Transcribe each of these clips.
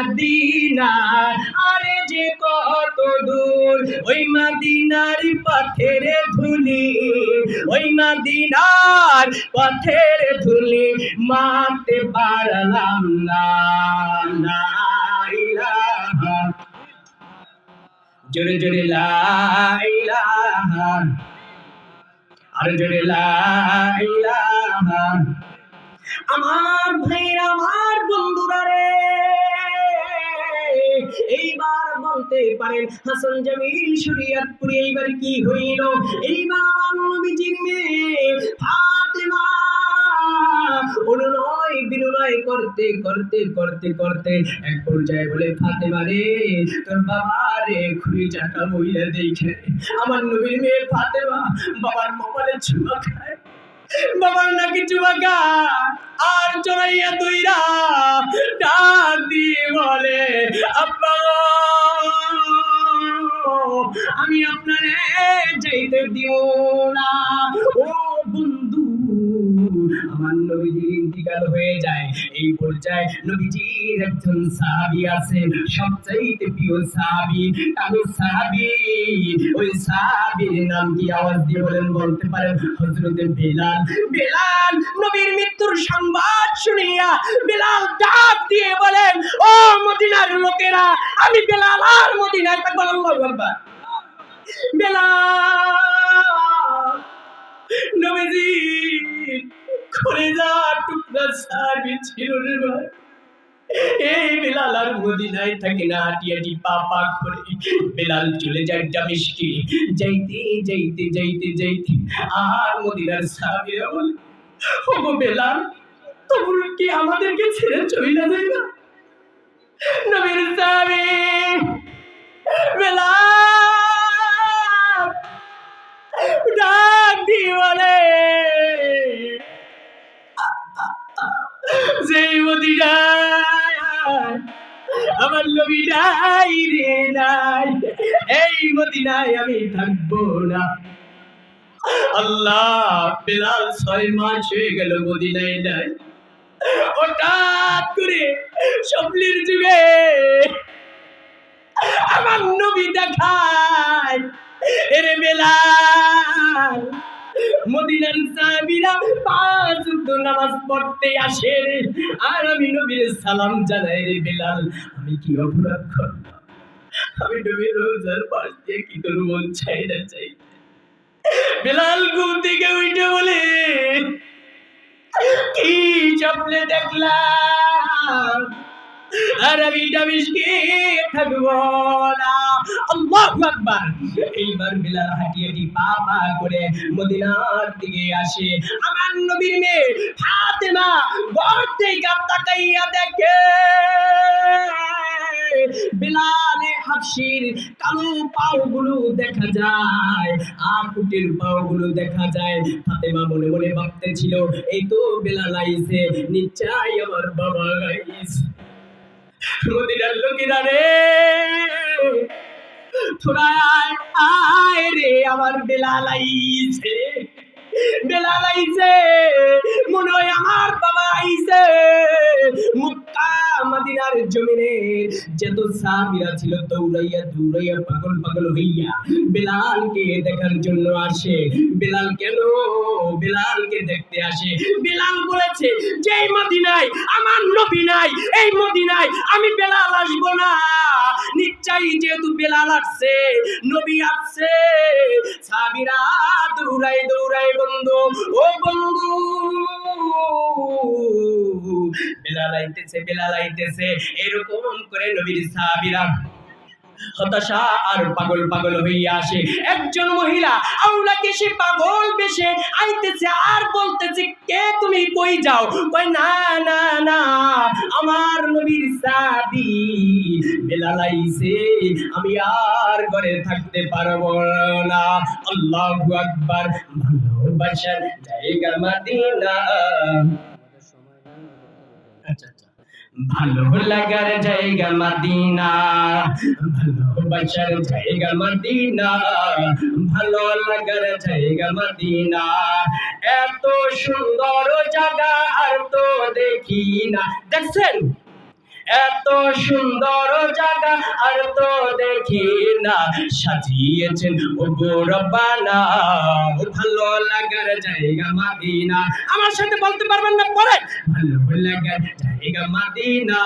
মাদিনার, আরে যে কত দূর। ওই মাদিনার পথের ধুলি, ওই মাদিনার পথের ধুলি মারতে পারলাম না। জোরে জোরে আর জোরে আমার ভাইরা আমার বন্ধুরা রে। এইবার বলতে পারেন, হাসান জামিল শরিয়াতপুরি এইবার কি হইল? এইবার নবীজির মেয়ে ফাতেমা অনুনয় বিনয় করতে করতে করতে করতে এক পর্যায়ে বলে রে, তোর বাবা রে খুবই চাটা বইলে দেখে আমার নবীর মেয়ে ফাতেমা, বাবার কপালে ছুয়া খায়। বাবার নাকি চুবাকা আর চড়াইয়া তুইরা ডাক দি বলে, আব্বা আমি আপনারে যাইতে দিও না। ও বন্ধু, আমার নবীজির হয়ে যায়। এই পর্যায়ে নবীজির একজন সাহাবী আছে সবচাইতে প্রিয় সাহাবী আমি সাহাবী। ওই সাহাবীর নাম কি আওয়াজ দিয়ে বলেন, বলতে পারেন? বেলাল। বেলাল নবীর মৃত্যুর সংবাদ শুনিয়া বেলাল ডাক দিয়ে বলেন, ও মদিনার লোকেরা, আমি বেলাল আর মদিনায় থাকব আল্লাহু আকবার। বেলাল নবীজি করে যা এই বেলাল আর মদিনায় থাকে না হাঁটি হাঁটি পা পা করে বেলাল চলে যায় ডামিশকে যাইতে যাইতে যাইতে যাইতে। আর মদিনার সাহাবীরা বলে ও বেলাল, তোমরা কি আমাদেরকে ছেড়ে চলে যাবে না নবীর সাহাবী, বেলাল আমার নাই রে নাই। এই মদিনায় আমি থাকব না। আল্লাহ বেলাল ছয় মাস হয়ে গেল মদিনায় নাই। হঠাৎ করে স্বপ্নের যুগে আমার নবী দেখায়, এরে বেলাল, মদিনার ওয়াক্ত নামাজ পড়তে আসে আর আমি নবীর সালাম জানাই রে বেলাল, আমি কি অপরাধ করলাম আমি নবীর রোজার পাশ দিয়ে কি তোর মন চাই না চাই। বেলাল ঘুম থেকে উঠে বলে, কি স্বপ্নে দেখলাম? আর আমি ডামিশকে থাকব না। আল্লাহু আকবার। এইবার বিলাল হাঁটি হাঁটি পা পা করে মদিনার দিকে আসে। আমার নবীর মেয়ে ফাতেমা ঘর থেকে তাকাইয়া দেখে। বিলালে হাফসির কালো পাওগুলো দেখা যায়, আর উটের পাওগুলো দেখা যায়। ফাতেমা মনে মনে ভাবতেছিল, এই তো বেলাল আইছে নিশ্চয় আমার বাবা গাইছে মদিনার লোকেরা রে আয়, রে আমার বেলাল আইছে বেলাল আইছে মনে হয় আমার বাবা আইছে মুক্কা মদিনার জমিনে ছিল দৌড়াইয়া দৌড়াইয়া পাগল পাগল হইয়া বেলালকে দেখার জন্য আসে। বেলাল কেন? বেলালকে দেখতে আসে। বেলাল বলেছে যে মদিনায় আমার নবী নাই এই মদিনায় আমি বেলাল আসব না। নিশ্চয়ই যেহেতু বেলাল আসছে, নবী আসছে। সাবিরা দৌড়াই দৌড়াই বন্ধু, ও বন্ধু। বেলাল আইতেছে বেলাল আইতেছে, এরকম করে নবীর হতাশা আর পাগল পাগল হইয়া আসে। একজন মহিলা আউলাকে সে পাগল বেশে আইতেছে আর বলতেছে, কে তুমি? কই যাও? কই না না না, আমার নবীর সাদি বেলাল আইছে আমি আর ঘরে থাকতে পারব না। আল্লাহু আকবার। ভালোবাসার জায়গা মদিনা। আচ্ছা আচ্ছা। ভালো লাগার জায়গা মদিনা। ভালোবাসার জায়গা মদিনা। ভালো লাগার জায়গা মদিনা। এত সুন্দর জায়গা আর তো দেখি না। দেখছেন? এত সুন্দর আর তো দেখি না। সাজিয়েছেন ভালো লাগার জায়গা মাদিনা। আমার সাথে বলতে পারবেন না পরে? ভালো লাগার জায়গা মাদিনা।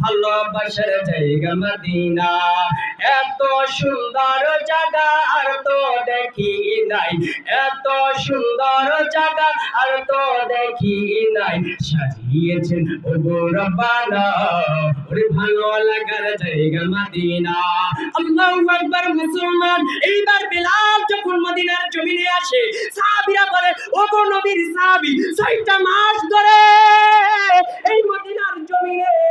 ভালোবাসার জায়গা মাদিনা। এত সুন্দর জায়গা আর তো দেখি নাই। এত সুন্দর জায়গা আর তো দেখি নাই। সাজিয়েছেন ও গৌরবানা ওরে ভালো লাগার জায়গা মদিনা। আল্লাহু আকবার মুসলমান। এইবার বিলাল যখন মদিনার জমিনে আসে, সাহাবীরা বলে ও গো নবীর সাহাবী, ছয়টা মাস ধরে এই মদিনার জমিনে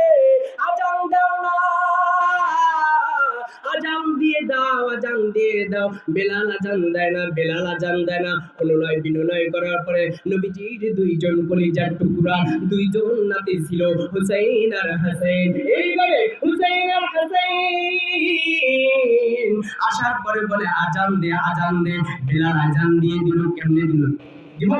দিয়ে দাও, আজান দিয়ে দাও। বেলাল আজান দেয় না, বেলাল আজান দেয় না। অনুনয় বিনয় করার পরে নবীজির দুইজন কলিজার টুকরা, দুইজন নাতি ছিল হুসাইন আর হাসাইন। এইভাবে হুসাইন আর হাসাইন। আসার পরে বলে, আজান দে আজান দে। বেলাল আজান দিয়ে দিল, কেমনে দিল? দিব